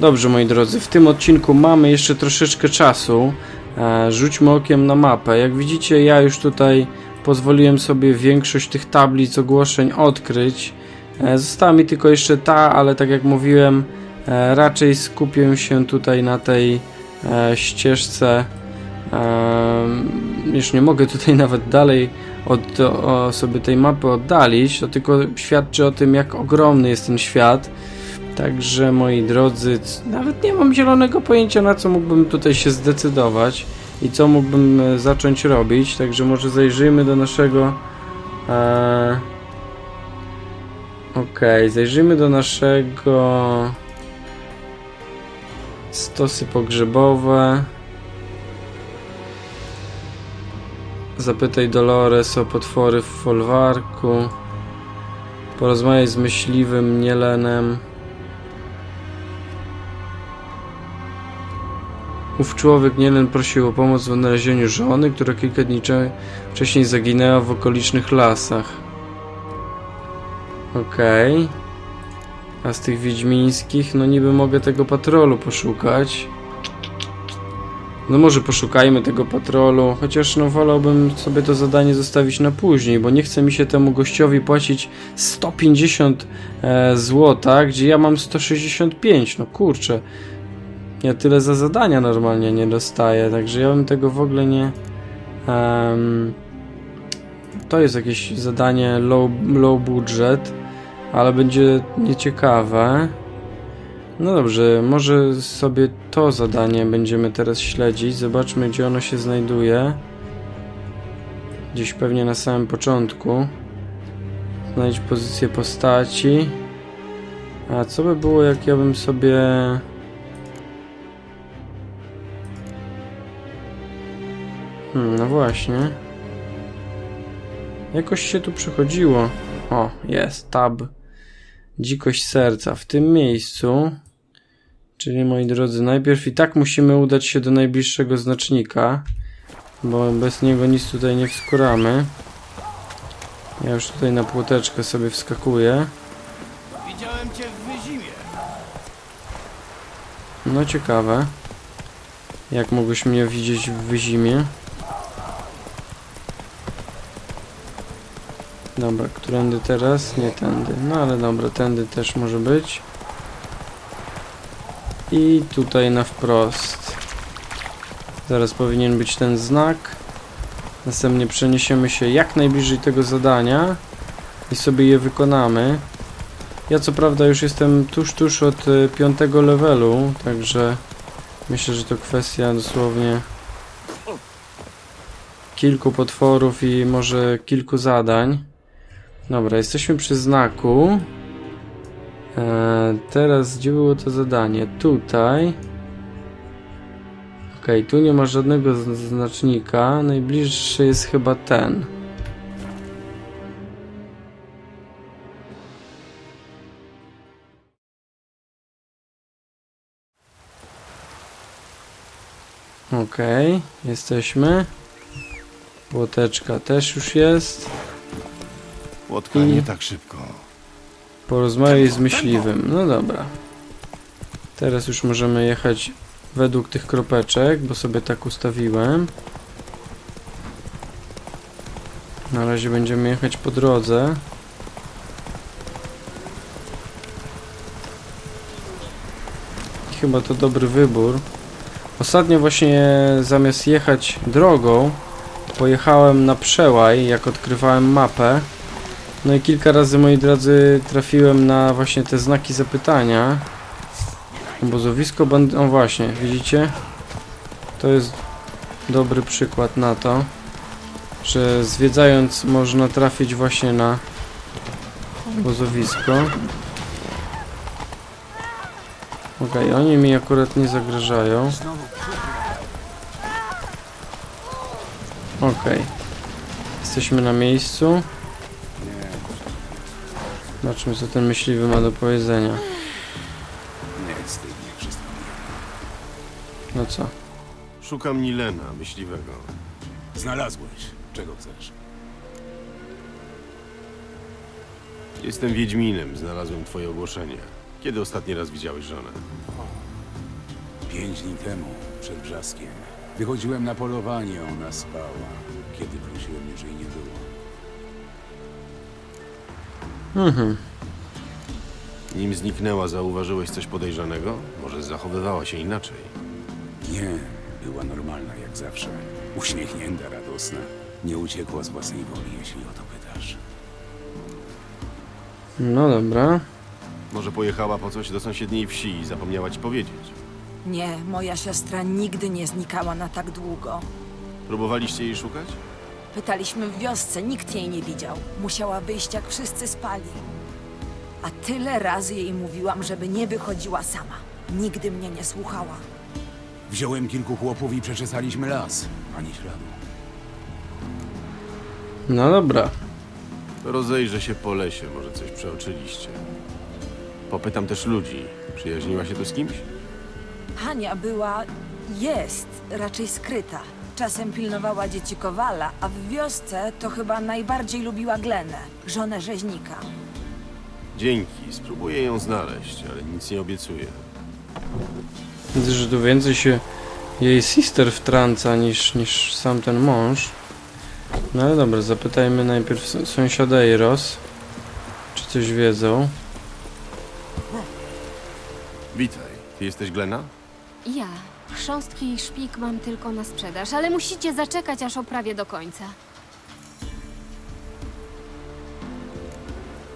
Dobrze, moi drodzy, w tym odcinku mamy jeszcze troszeczkę czasu. E, rzućmy okiem na mapę. Jak widzicie, ja już tutaj pozwoliłem sobie większość tych tablic ogłoszeń odkryć. E, została mi tylko jeszcze ta, ale tak jak mówiłem, e, raczej skupię się tutaj na tej ścieżce. Już nie mogę tutaj nawet dalej od sobie tej mapy oddalić, to tylko świadczy o tym, jak ogromny jest ten świat. Także moi drodzy, nawet nie mam zielonego pojęcia na co mógłbym tutaj się zdecydować i co mógłbym e, zacząć robić. Także może zajrzyjmy do naszego. E... Okej, zajrzyjmy do naszego. Stosy pogrzebowe. Zapytaj Dolores o potwory w folwarku. Porozmawiaj z myśliwym Nielenem. Ów człowiek Nielen prosił o pomoc w odnalezieniu żony, która kilka dni cze- wcześniej zaginęła w okolicznych lasach. Okej. A z tych wiedźmińskich, no niby mogę tego patrolu poszukać. No może poszukajmy tego patrolu, chociaż no wolałbym sobie to zadanie zostawić na później, bo nie chce mi się temu gościowi płacić 150 e, złota, gdzie ja mam 165, no kurczę. Ja tyle za zadania normalnie nie dostaję, także ja bym tego w ogóle nie... em, to jest jakieś zadanie low, low budget, ale będzie nieciekawe. No dobrze, może sobie to zadanie będziemy teraz śledzić. Zobaczmy, gdzie ono się znajduje. Gdzieś pewnie na samym początku. Znajdź pozycję postaci. A co by było, jak ja bym sobie... Hmm, no właśnie. Jakoś się tu przychodziło. O, jest, tab. Dzikość serca. W tym miejscu, czyli moi drodzy, najpierw i tak musimy udać się do najbliższego znacznika, bo bez niego nic tutaj nie wskuramy. Ja już tutaj na płoteczkę sobie wskakuję. Widziałem cię w Wyzimie. No ciekawe. Jak mogłeś mnie widzieć w wyzimie? Dobra, którędy teraz? Nie tędy. No ale dobra, tędy też może być. I tutaj na wprost. Zaraz powinien być ten znak. Następnie przeniesiemy się jak najbliżej tego zadania i sobie je wykonamy. Ja co prawda już jestem tuż, tuż od y, piątego levelu, także myślę, że to kwestia dosłownie kilku potworów i może kilku zadań. Dobra, jesteśmy przy znaku. E, teraz gdzie było to zadanie? Tutaj. Okej, tu nie ma żadnego znacznika. Najbliższy jest chyba ten. Okej, jesteśmy. Płoteczka też już jest. Łotka I- nie tak szybko. Porozmawiaj z myśliwym. No dobra. Teraz już możemy jechać według tych kropeczek, bo sobie tak ustawiłem. Na razie będziemy jechać po drodze. I Chyba to dobry wybór. Ostatnio właśnie zamiast jechać drogą, pojechałem na przełaj, jak odkrywałem mapę. No i kilka razy, moi drodzy, trafiłem na właśnie te znaki zapytania. Obozowisko band... O właśnie, widzicie? To jest dobry przykład na to, że zwiedzając można trafić właśnie na obozowisko. Okej, oni mi akurat nie zagrażają. Okej. Jesteśmy na miejscu. Zobaczmy, co ten myśliwy ma do powiedzenia. Nie wstyd mnie wszystko. No co? Szukam Nilena, myśliwego. Znalazłeś. Czego chcesz? Jestem Wiedźminem, znalazłem twoje ogłoszenie. Kiedy ostatni raz widziałeś żonę? Pięć dni temu, przed brzaskiem, wychodziłem na polowanie, ona spała. Kiedy wróciłem, już jej nie było. Mhm. Nim zniknęła, zauważyłeś coś podejrzanego? Może zachowywała się inaczej? Nie, była normalna jak zawsze. Uśmiechnięta, radosna. Nie uciekła z własnej woli, jeśli o to pytasz. No dobra. Może pojechała po coś do sąsiedniej wsi i zapomniała ci powiedzieć? Nie, moja siostra nigdy nie znikała na tak długo. Próbowaliście jej szukać? Pytaliśmy w wiosce, nikt jej nie widział. Musiała wyjść, jak wszyscy spali. A tyle razy jej mówiłam, żeby nie wychodziła sama. Nigdy mnie nie słuchała. Wziąłem kilku chłopów i przeczesaliśmy las. Ani śladu. No dobra. Rozejrzę się po lesie, może coś przeoczyliście. Popytam też ludzi. Przyjaźniła się tu z kimś? Hania była, jest raczej skryta. Czasem pilnowała dzieci Kowala, a w wiosce to chyba najbardziej lubiła Glenę, żonę rzeźnika. Dzięki, spróbuję ją znaleźć, ale nic nie obiecuję. Widzę, że tu więcej się jej sister wtrąca niż, niż sam ten mąż. No ale dobra, zapytajmy najpierw sąsiada Eros, czy coś wiedzą. Witaj, ty jesteś Glena? Ja. Chrząstki i szpik mam tylko na sprzedaż, ale musicie zaczekać, aż oprawię do końca.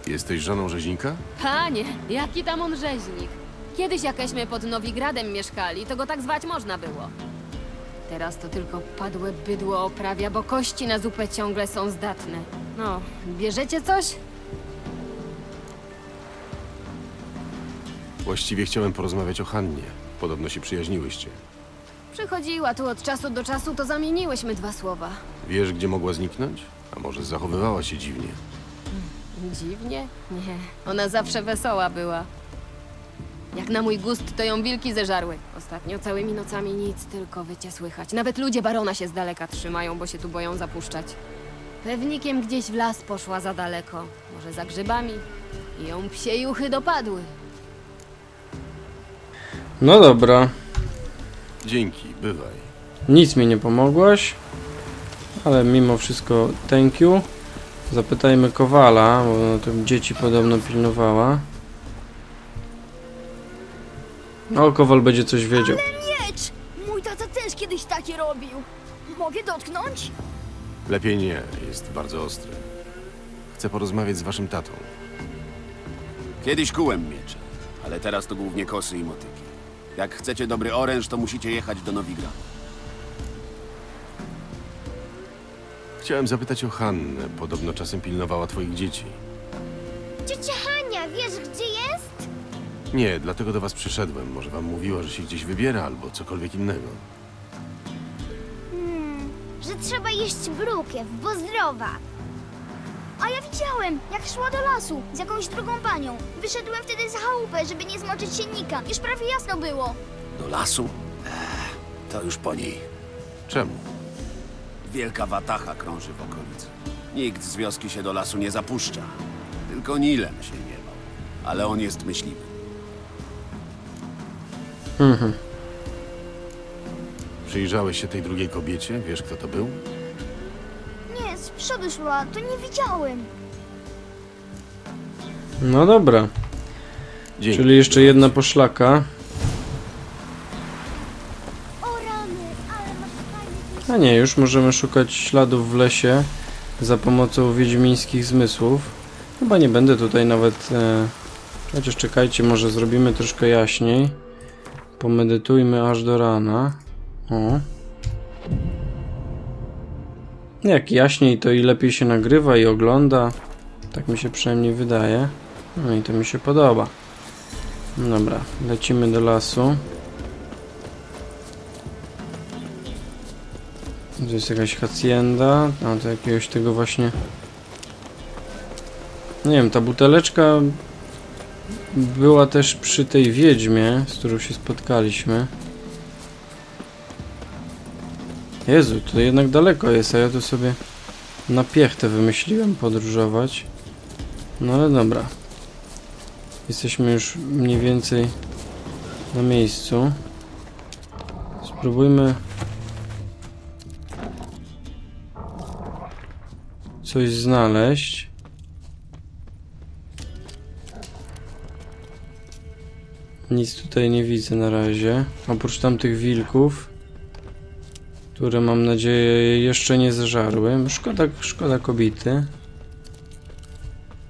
Jesteś żoną rzeźnika? Panie, jaki tam on rzeźnik. Kiedyś jakeśmy pod Nowigradem mieszkali, to go tak zwać można było. Teraz to tylko padłe bydło oprawia, bo kości na zupę ciągle są zdatne. No, bierzecie coś? Właściwie chciałem porozmawiać o Hannie. Podobno się przyjaźniłyście. Przychodziła tu od czasu do czasu, to zamieniłyśmy dwa słowa. Wiesz, gdzie mogła zniknąć? A może zachowywała się dziwnie? Dziwnie? Nie, ona zawsze wesoła była. Jak na mój gust, to ją wilki zeżarły. Ostatnio całymi nocami nic, tylko wycie słychać. Nawet ludzie barona się z daleka trzymają, bo się tu boją zapuszczać. Pewnikiem gdzieś w las poszła za daleko. Może za grzybami. I ją psie juchy dopadły. No dobra, Dzięki, bywaj. nic mi nie pomogłaś, ale mimo wszystko thank you. Zapytajmy Kowala, bo no, to dzieci podobno pilnowała. O, Kowal będzie coś wiedział. Miecz! Mój tata też kiedyś takie robił. Mogę dotknąć? Lepiej nie, jest bardzo ostry. Chcę porozmawiać z waszym tatą. Kiedyś kułem miecze, ale teraz to głównie kosy i motyki. Jak chcecie dobry oręż, to musicie jechać do Nowigradu. Chciałem zapytać o Hannę. Podobno czasem pilnowała twoich dzieci. Ciocia Hania, wiesz gdzie jest? Nie, dlatego do was przyszedłem. Może wam mówiła, że się gdzieś wybiera albo cokolwiek innego. Hmm, że trzeba jeść brukiew, bo zdrowa. A ja widziałem, jak szła do lasu z jakąś drugą panią. Wyszedłem wtedy za chałupę, żeby nie zmoczyć siennika. Już prawie jasno było. Do lasu? Ech, to już po niej. Czemu? Wielka watacha krąży w okolicy. Nikt z wioski się do lasu nie zapuszcza. Tylko Nilem się nie bał. Ale on jest myśliwy. Mhm. Przyjrzałeś się tej drugiej kobiecie? Wiesz, kto to był? Przodu szła, to nie widziałem. No dobra, Dzięki. czyli jeszcze jedna poszlaka. O rany, ale masz fajny A nie, już możemy szukać śladów w lesie za pomocą wiedźmińskich zmysłów. Chyba nie będę tutaj nawet... E... Chociaż czekajcie, może zrobimy troszkę jaśniej. Pomedytujmy aż do rana. O. Jak jaśniej, to i lepiej się nagrywa i ogląda. Tak mi się przynajmniej wydaje. No i to mi się podoba. Dobra, lecimy do lasu. Tu jest jakaś hacienda, tam to jakiegoś tego właśnie... Nie wiem, ta buteleczka była też przy tej wiedźmie, z którą się spotkaliśmy. Jezu, to jednak daleko jest, a ja tu sobie na piechtę wymyśliłem podróżować. No ale dobra. Jesteśmy już mniej więcej na miejscu. Spróbujmy coś znaleźć. Nic tutaj nie widzę na razie. Oprócz tamtych wilków, które mam nadzieję jeszcze nie zeżarły. Szkoda, szkoda kobity.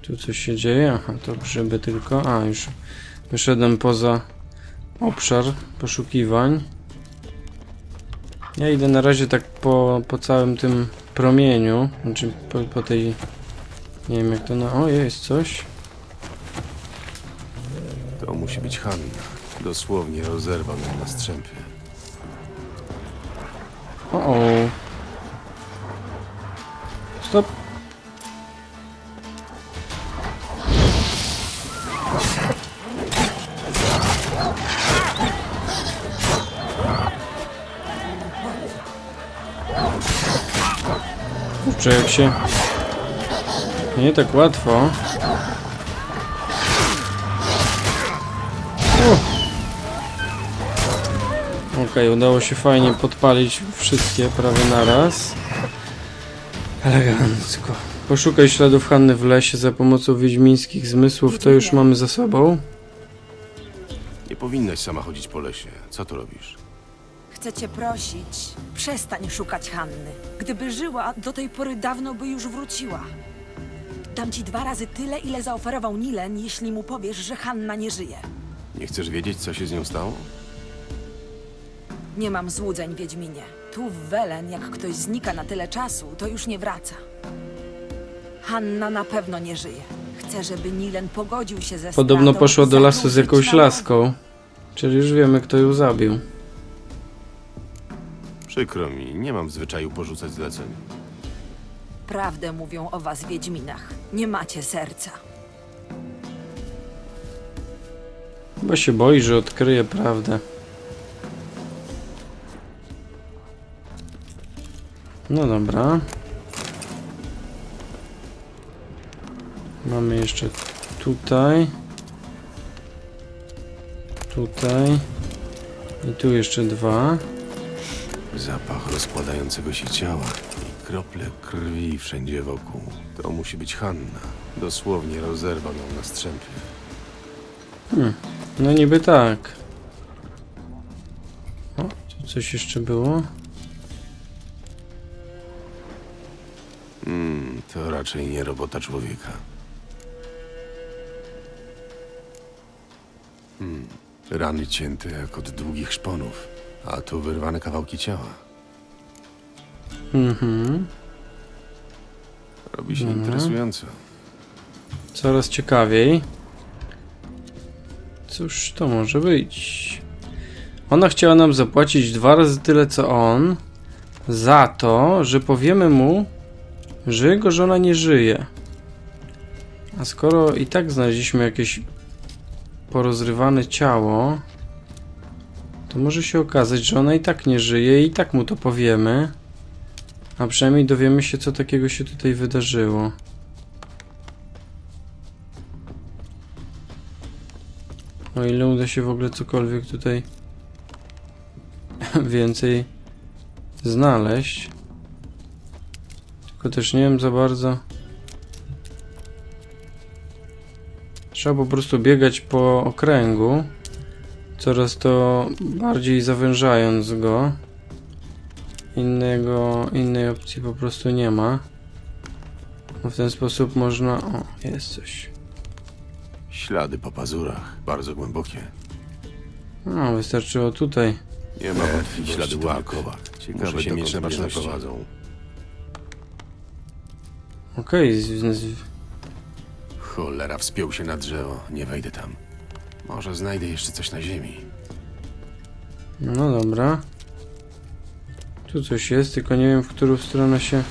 Tu coś się dzieje? Aha, to grzyby tylko. A, już wyszedłem poza obszar poszukiwań. Ja idę na razie tak po, po całym tym promieniu, znaczy po, po tej... Nie wiem jak to na... O, jest coś. To musi być Hanna. Dosłownie rozerwał na strzępy. O, o. Stop. Kurczę, jak się... Nie tak łatwo. Okej, udało się fajnie podpalić wszystkie prawie naraz. Elegancko. Poszukaj śladów Hanny w lesie za pomocą wiedźmińskich zmysłów, to już mamy za sobą. Nie powinnaś sama chodzić po lesie. Co tu robisz? Chcę cię prosić, przestań szukać Hanny. Gdyby żyła, do tej pory dawno by już wróciła. Dam ci dwa razy tyle, ile zaoferował Nilen, jeśli mu powiesz, że Hanna nie żyje. Nie chcesz wiedzieć, co się z nią stało? Nie mam złudzeń, Wiedźminie. Tu w Welen, jak ktoś znika na tyle czasu, to już nie wraca. Hanna na pewno nie żyje. Chcę, żeby Nilen pogodził się ze Podobno stratą poszła i do lasu z zaczął jakąś żyć na nowo. laską. Czyli już wiemy, kto ją zabił. Przykro mi, nie mam w zwyczaju porzucać zleceń. Prawdę mówią o was, Wiedźminach. Nie macie serca. Chyba się boi, że odkryje prawdę. No dobra. Mamy jeszcze tutaj. Tutaj. I tu jeszcze dwa. Zapach rozkładającego się ciała i krople krwi wszędzie wokół. To musi być Hanna. Dosłownie rozerwał ją na strzępy. No niby tak. O, tu coś jeszcze było. To raczej nie robota człowieka. Hmm, rany cięte jak od długich szponów, a tu wyrwane kawałki ciała. Mhm. Robi się Mhm. interesująco. Coraz ciekawiej. Cóż to może być? Ona chciała nam zapłacić dwa razy tyle co on za to, że powiemy mu, że jego żona nie żyje. A skoro i tak znaleźliśmy jakieś porozrywane ciało, to może się okazać, że ona i tak nie żyje i tak mu to powiemy. A przynajmniej dowiemy się, co takiego się tutaj wydarzyło. O ile uda się w ogóle cokolwiek tutaj więcej znaleźć. Tylko też nie wiem za bardzo. Trzeba po prostu biegać po okręgu. Coraz to bardziej zawężając go. Innego, innej opcji po prostu nie ma. No w ten sposób można... O, jest coś. Ślady po pazurach, bardzo głębokie. No, wystarczyło tutaj. Nie ma wątpliwości, ślady to łap. Ciekawe, Muszę się dokąd mieć na mnie baczności. naprowadzą. Okej, z- z- Cholera, wspiął się na drzewo. Nie wejdę tam. Może znajdę jeszcze coś na ziemi. no dobra. Tu coś jest, tylko nie wiem w którą stronę się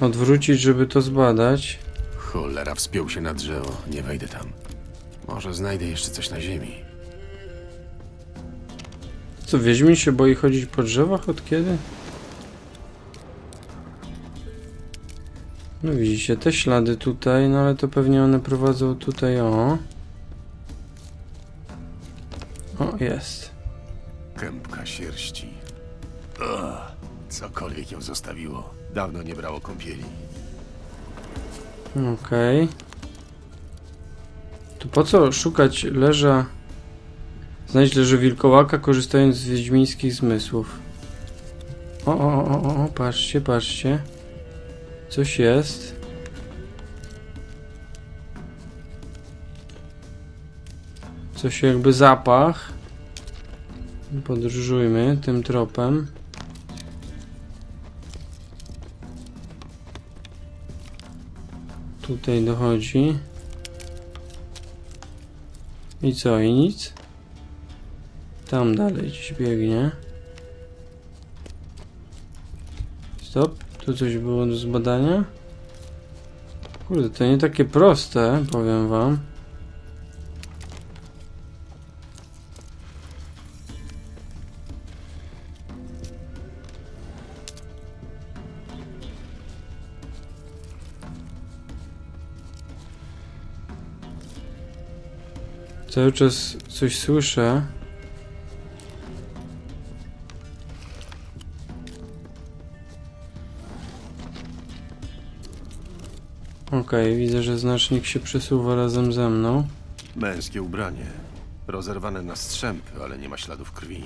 odwrócić, żeby to zbadać. Cholera, wspiął się na drzewo. Nie wejdę tam. Może znajdę jeszcze coś na ziemi. Co, Wiedźmin się boi chodzić po drzewach od kiedy? No widzicie, te ślady tutaj, no ale to pewnie one prowadzą tutaj, o. O, jest. Kępka sierści. Ugh, cokolwiek ją zostawiło. Dawno nie brało kąpieli. Okej. To po co szukać leża... Znajdź leży wilkołaka, korzystając z wiedźmińskich zmysłów. O, o, o, o, o, patrzcie, patrzcie. Coś jest. Coś jakby zapach. Podróżujmy tym tropem. Tutaj dochodzi. I co, i nic? Tam dalej gdzieś biegnie. Stop, tu coś było do zbadania? Kurde, to nie takie proste, powiem wam. Cały czas coś słyszę. Okej, widzę, że znacznik się przesuwa razem ze mną. Męskie ubranie. Rozerwane na strzępy, ale nie ma śladów krwi.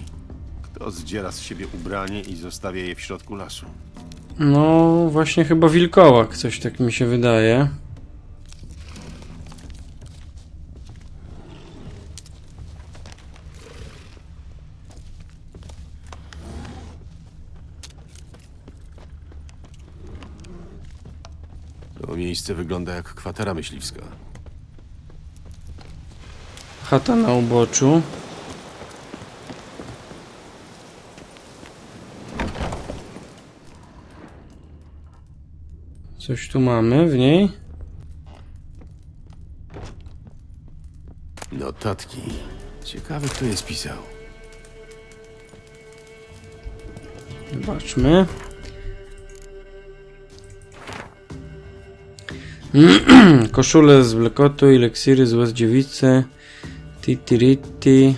Kto zdziera z siebie ubranie i zostawia je w środku lasu? No, właśnie chyba wilkołak, coś tak mi się wydaje. To miejsce wygląda jak kwatera myśliwska. Chata na uboczu. Coś tu mamy w niej? Notatki. Ciekawe, kto je spisał. Zobaczmy. Koszule z blekotu, ileksiry z łez dziewicy, titiriti.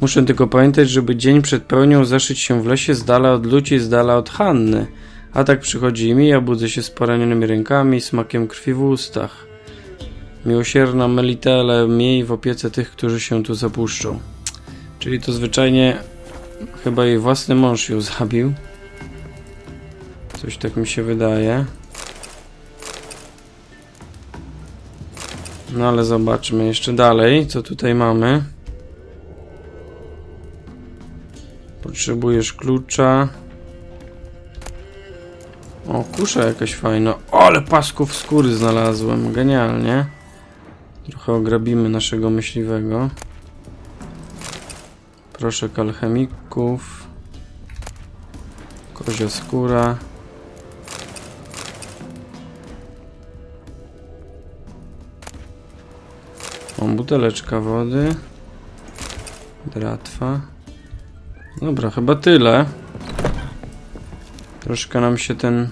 Muszę tylko pamiętać, żeby dzień przed pełnią zaszyć się w lesie z dala od ludzi, z dala od Hanny. A tak przychodzi mi, ja budzę się z poranionymi rękami, smakiem krwi w ustach. Miłosierna Melitele, miej w opiece tych, którzy się tu zapuszczą. Czyli to zwyczajnie Chyba jej własny mąż ją zabił. Coś tak mi się wydaje. No ale zobaczmy jeszcze dalej, co tutaj mamy. Potrzebujesz klucza. O, kusza jakaś fajna. Ale pasków skóry znalazłem. Genialnie. Trochę ograbimy naszego myśliwego. Proszek alchemików. Kozia skóra. O, buteleczka wody. Dratwa. Dobra, chyba tyle. Troszkę nam się ten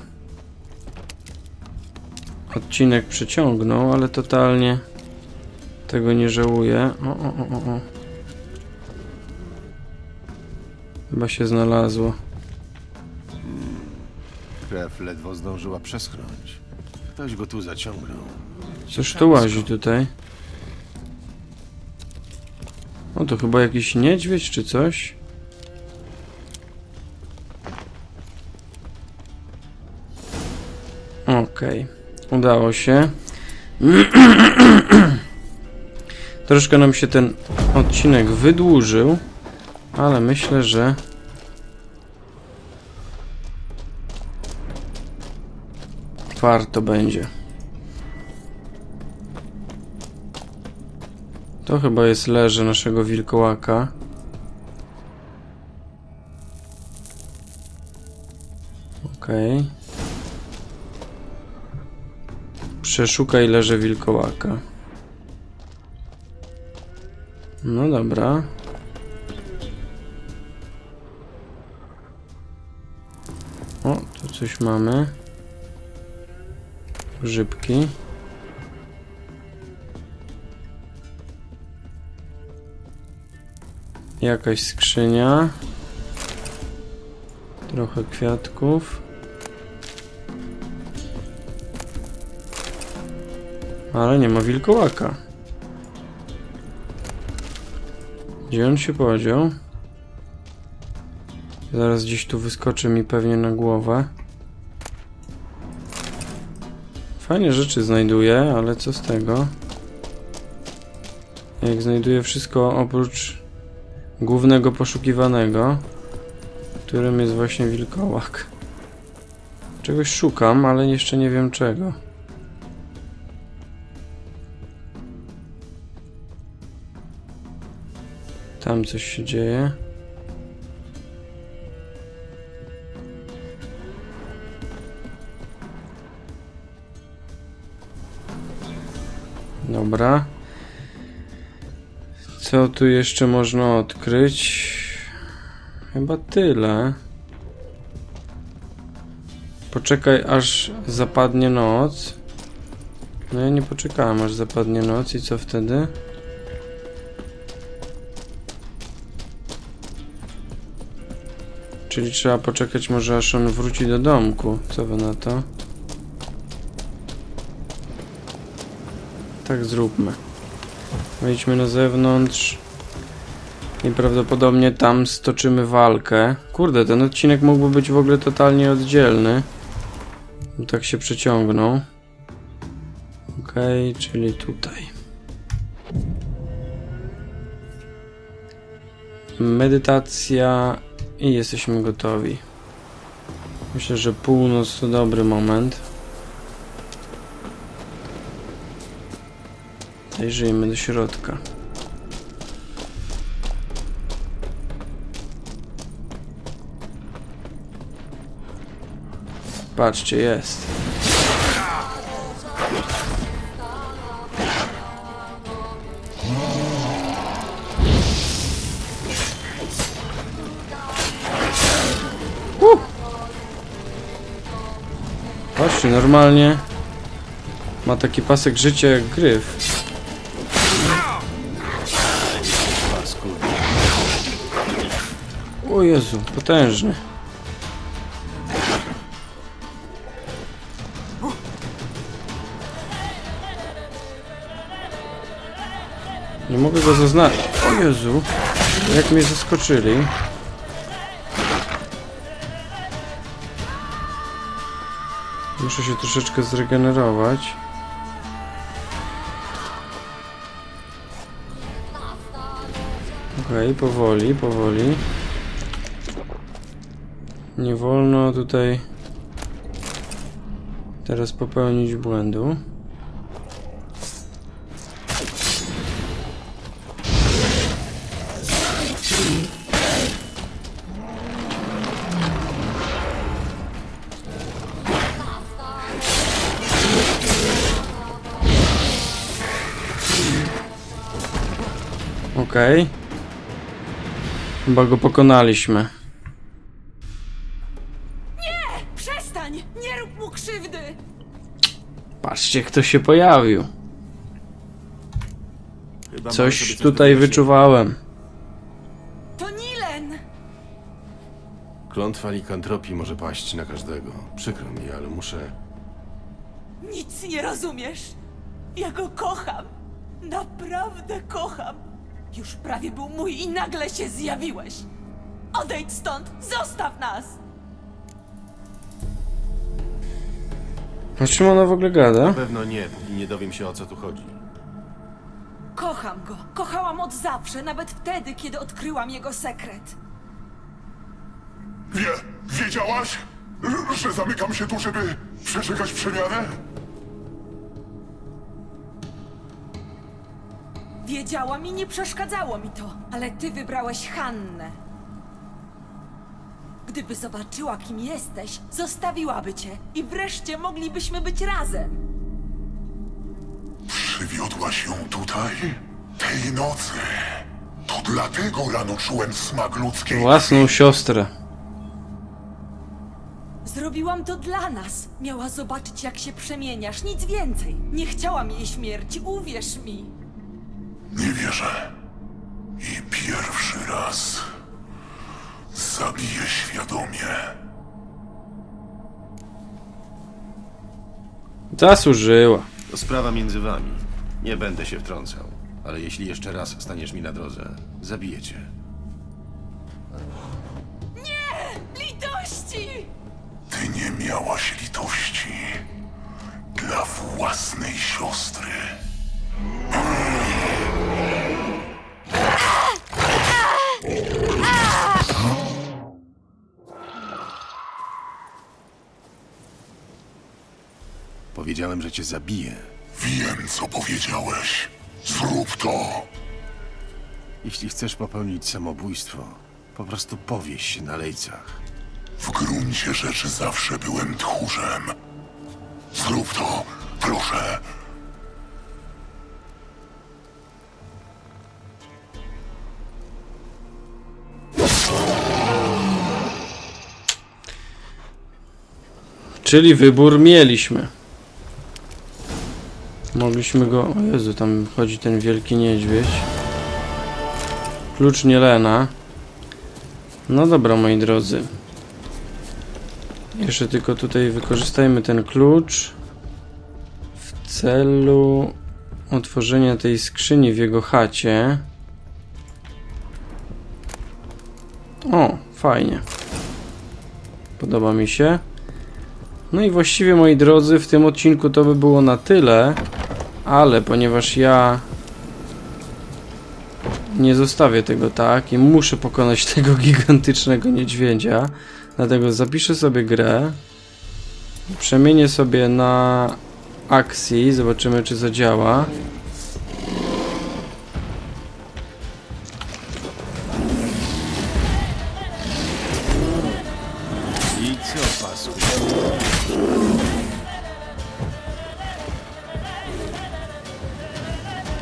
odcinek przeciągnął, ale totalnie tego nie żałuję. O, o, o, o. Chyba się znalazło. Krew ledwo zdążyła przeschnąć. Ktoś go tu zaciągnął. Cóż tu łazi tutaj? O, to chyba jakiś niedźwiedź czy coś? Okej, udało się. Troszkę nam się ten odcinek wydłużył, ale myślę, że warto będzie. To chyba jest leże naszego wilkołaka. Okej. Przeszukaj leże wilkołaka. No dobra. O, tu coś mamy. Grzybki. Jakaś skrzynia. Trochę kwiatków. Ale nie ma wilkołaka. Gdzie on się podział? Zaraz gdzieś tu wyskoczy mi pewnie na głowę. Fajnie rzeczy znajduję, ale co z tego? Jak znajduję wszystko oprócz głównego poszukiwanego, którym jest właśnie wilkołak. Czegoś szukam, ale jeszcze nie wiem czego. Tam coś się dzieje. Dobra. Co tu jeszcze można odkryć? Chyba tyle. Poczekaj aż zapadnie noc. No ja nie poczekałem aż zapadnie noc i co wtedy? Czyli trzeba poczekać może aż on wróci do domku. Co wy na to? Tak zróbmy. Wejdźmy na zewnątrz. I prawdopodobnie tam stoczymy walkę. Kurde, ten odcinek mógłby być w ogóle totalnie oddzielny. Tak się przeciągnął. Okej, czyli tutaj. Medytacja i jesteśmy gotowi. Myślę, że północ to dobry moment. Zajrzyjmy do środka. Patrzcie, jest. Uh! Patrzcie, normalnie ma taki pasek życia jak gryf. Jezu, potężny. Nie mogę go zaznaczyć. O Jezu, jak mnie zaskoczyli. Muszę się troszeczkę zregenerować. Okej, powoli, powoli. Nie wolno tutaj teraz popełnić błędu. Okej. Chyba go pokonaliśmy. Patrzcie, kto się pojawił. Chyba może Coś tutaj wyczuwałem. To Nilen! Klątwa likantropii może paść na każdego. Przykro mi, ale muszę... Nic nie rozumiesz. Ja go kocham. Naprawdę kocham. Już prawie był mój i nagle się zjawiłeś. Odejdź stąd! Zostaw nas! O czym ona w ogóle gada? Na pewno nie, póki nie dowiem się o co tu chodzi. Kocham go. Kochałam od zawsze, nawet wtedy, kiedy odkryłam jego sekret. Wie, wiedziałaś, że zamykam się tu, żeby przeczekać przemianę? Wiedziałam i nie przeszkadzało mi to, ale ty wybrałeś Hannę. Gdyby zobaczyła, kim jesteś, zostawiłaby cię i wreszcie moglibyśmy być razem. Przywiodłaś ją tutaj? Tej nocy. To dlatego rano czułem smak ludzkiej Własną siostrę. Zrobiłam to dla nas. Miała zobaczyć, jak się przemieniasz, nic więcej. Nie chciałam jej śmierci, uwierz mi. Nie wierzę. I pierwszy raz świadomie. Zasłużyła. To sprawa między wami. Nie będę się wtrącał. Ale jeśli jeszcze raz staniesz mi na drodze, zabiję cię. Litości! Ty nie miałaś litości dla własnej siostry. Powiedziałem, że cię zabiję. Wiem, co powiedziałeś. Zrób to. Jeśli chcesz popełnić samobójstwo, po prostu powieś się na lejcach. W gruncie rzeczy zawsze byłem tchórzem. Zrób to, proszę. Czyli wybór mieliśmy. Mogliśmy go... O Jezu, tam chodzi ten wielki niedźwiedź. Klucz Nielena. No dobra, moi drodzy. Jeszcze tylko tutaj wykorzystajmy ten klucz w celu otworzenia tej skrzyni w jego chacie. O, fajnie. Podoba mi się. No i właściwie moi drodzy, w tym odcinku to by było na tyle, ale ponieważ ja nie zostawię tego tak i muszę pokonać tego gigantycznego niedźwiedzia, dlatego zapiszę sobie grę, przemienię sobie na akcji, zobaczymy czy zadziała.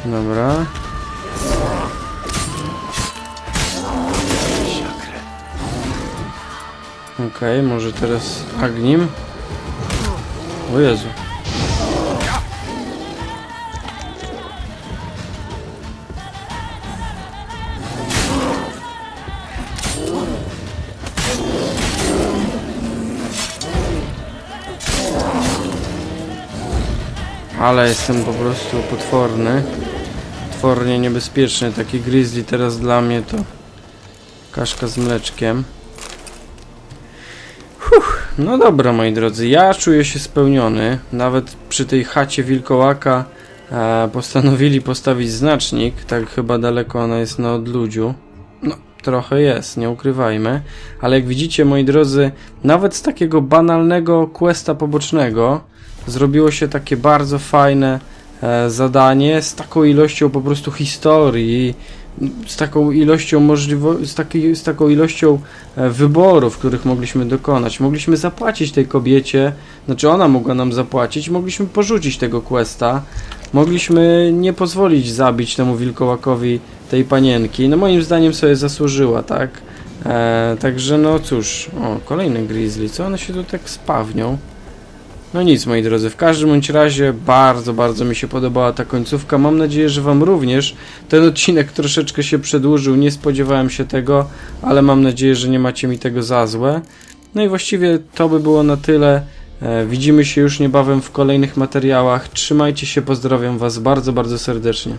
Dobra. Okej, może teraz Agnim. O Jezu. Ale jestem po prostu potworny. Potwornie niebezpieczny. Taki grizzly teraz dla mnie to kaszka z mleczkiem. No dobra moi drodzy, ja czuję się spełniony. Nawet przy tej chacie wilkołaka e, postanowili postawić znacznik. Tak chyba daleko ona jest na odludziu. No, trochę jest, nie ukrywajmy. Ale jak widzicie moi drodzy, nawet z takiego banalnego questa pobocznego zrobiło się takie bardzo fajne e, zadanie z taką ilością po prostu historii, z taką ilością możliwości, z, takiej, z taką ilością e, wyborów, których mogliśmy dokonać. Mogliśmy zapłacić tej kobiecie, znaczy ona mogła nam zapłacić, mogliśmy porzucić tego questa, mogliśmy nie pozwolić zabić temu wilkołakowi tej panienki. No moim zdaniem sobie zasłużyła, tak? E, także no cóż, o, kolejny grizzly, co one się tu tak spawnią? No nic, moi drodzy, w każdym bądź razie bardzo, bardzo mi się podobała ta końcówka. Mam nadzieję, że Wam również. Ten odcinek troszeczkę się przedłużył, nie spodziewałem się tego, ale mam nadzieję, że nie macie mi tego za złe. No i właściwie to by było na tyle. E, widzimy się już niebawem w kolejnych materiałach. Trzymajcie się, pozdrawiam Was bardzo, bardzo serdecznie.